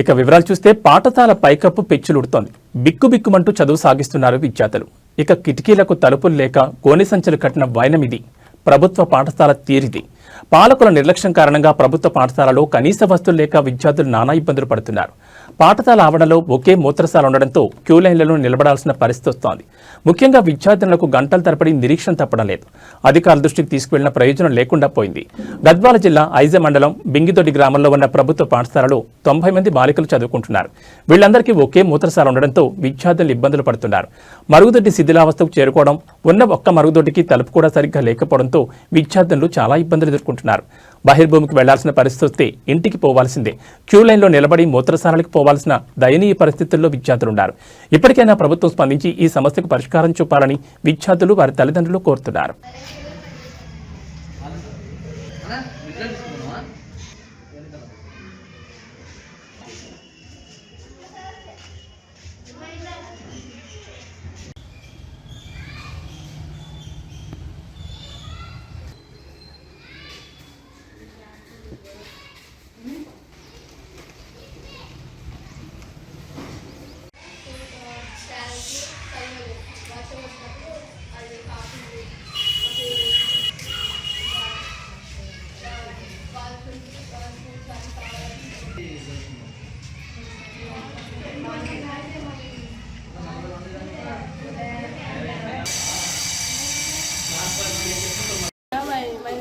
ఇక వివరాలు చూస్తే పాఠశాల పైకప్పు పెచ్చులుడుతోంది. బిక్కుబిక్కుమంటూ చదువు సాగిస్తున్నారు విద్యార్థులు. ఇక కిటికీలకు తలుపులు లేక గోనె సంచులు కట్టిన వైనమిది ప్రభుత్వ పాఠశాల తీరిది. పాలకుల నిర్లక్ష్యం కారణంగా ప్రభుత్వ పాఠశాలలో కనీస వస్తువులు లేక విద్యార్థులు నానా ఇబ్బందులు పడుతున్నారు. పాఠశాల ఆవరణలో ఒకే మూత్రశాల ఉండడంతో క్యూ లైన్లలో నిలబడాల్సిన పరిస్థితి వస్తోంది. ముఖ్యంగా విద్యార్థులకు గంటల తరబడి నిరీక్షణ తప్పడం లేదు. అధికారుల దృష్టికి తీసుకువెళ్ళిన ప్రయోజనం లేకుండా పోయింది. గద్వాల జిల్లా ఐజ మండలం బింగిదొడ్డి గ్రామంలో ఉన్న ప్రభుత్వ పాఠశాలలో తొంభై మంది బాలికలు చదువుకుంటున్నారు. వీళ్ళందరికీ ఒకే మూత్రశాల ఉండడంతో విద్యార్థులు ఇబ్బందులు పడుతున్నారు. మరుగుదొడ్డి శిథిలావస్థకు చేరుకోవడం ఉన్న ఒక్క మరుగుదొడ్డికి తలుపు కూడా సరిగ్గా లేకపోవడంతో విద్యార్థులు చాలా ఇబ్బందులు ఎదుర్కొంటున్నారు. బహిర్భూమికి వెళ్ళాల్సిన పరిస్థితి వస్తే ఇంటికి పోవాల్సిందే. క్యూ లైన్లో నిలబడి మూత్రశాలలకు పోవాల్సిన దయనీయ పరిస్థితుల్లో విద్యార్థులున్నారు. ఇప్పటికైనా ప్రభుత్వం స్పందించి ఈ సమస్యకు పరిష్కారం చూపాలని విద్యార్థులు వారి తల్లిదండ్రులు కోరుతున్నారు.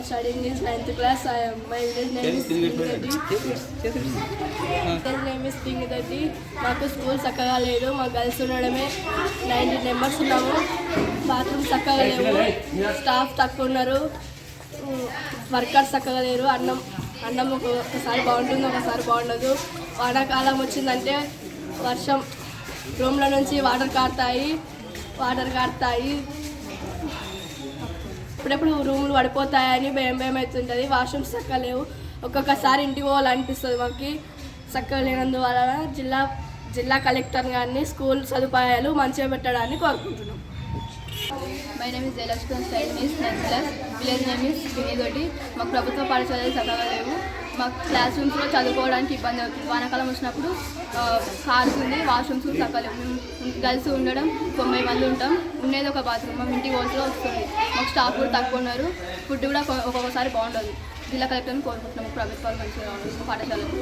studying is 9th class. I am, my village name is Ting Dati. మాకు స్కూల్ చక్కగా లేదు మా గర్ల్స్ ఉండడమే నైన్టీన్ మెంబర్స్ ఉన్నాము బాత్రూమ్ చక్కగా లేవు స్టాఫ్ తక్కువ ఉన్నారు వర్కర్స్ చక్కగా లేరు అన్నం అన్నం ఒకసారి బాగుంటుంది ఒకసారి బాగుండదు. వానాకాలం వచ్చిందంటే వర్షం రూమ్ల నుంచి వాటర్ కారుతాయి వాటర్ కారుతాయి. ఇప్పుడెప్పుడు రూములు పడిపోతాయని భయం భయం అవుతుంటుంది. వాష్రూమ్స్ చక్కగా లేవు ఒక్కొక్కసారి ఇంటికి పోవాలనిపిస్తుంది మాకు. చక్కలేనందువలన జిల్లా జిల్లా కలెక్టర్ గారిని స్కూల్ సదుపాయాలు మంచిగా పెట్టడాన్ని కోరుకుంటున్నాం. మై నేమ్ ఇస్ జయలక్ష్మి స్టైల్ మీస్ ninth class village name is Binidoddi మాకు ప్రభుత్వ పాఠశాలలు చక్కగా లేవు. మాకు క్లాస్ రూమ్స్లో చదువుకోవడానికి ఇబ్బంది అవుతుంది. వానాకాలం వచ్చినప్పుడు కార్స్ ఉంది వాష్రూమ్స్ కూడా చక్కగా లేవు. గర్ల్స్ ఉండడం తొంభై మంది ఉంటాం. ఉండేది ఒక బాత్రూమ్ మా ఇంటి ఓట్లో వస్తుంది. మాకు స్టాఫ్ కూడా తక్కువ ఉన్నారు. ఫుడ్ కూడా ఒక్కొక్కసారి బాగుండదు. జిల్లా కలెక్టర్ని కోరుకుంటున్నాము ప్రభుత్వాలు మంచిగా పాఠశాలకు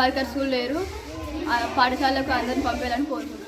వర్కర్స్ కూడా లేరు. పాఠశాలకు అందరిని పంపేయాలని కోరుకుంటున్నాం.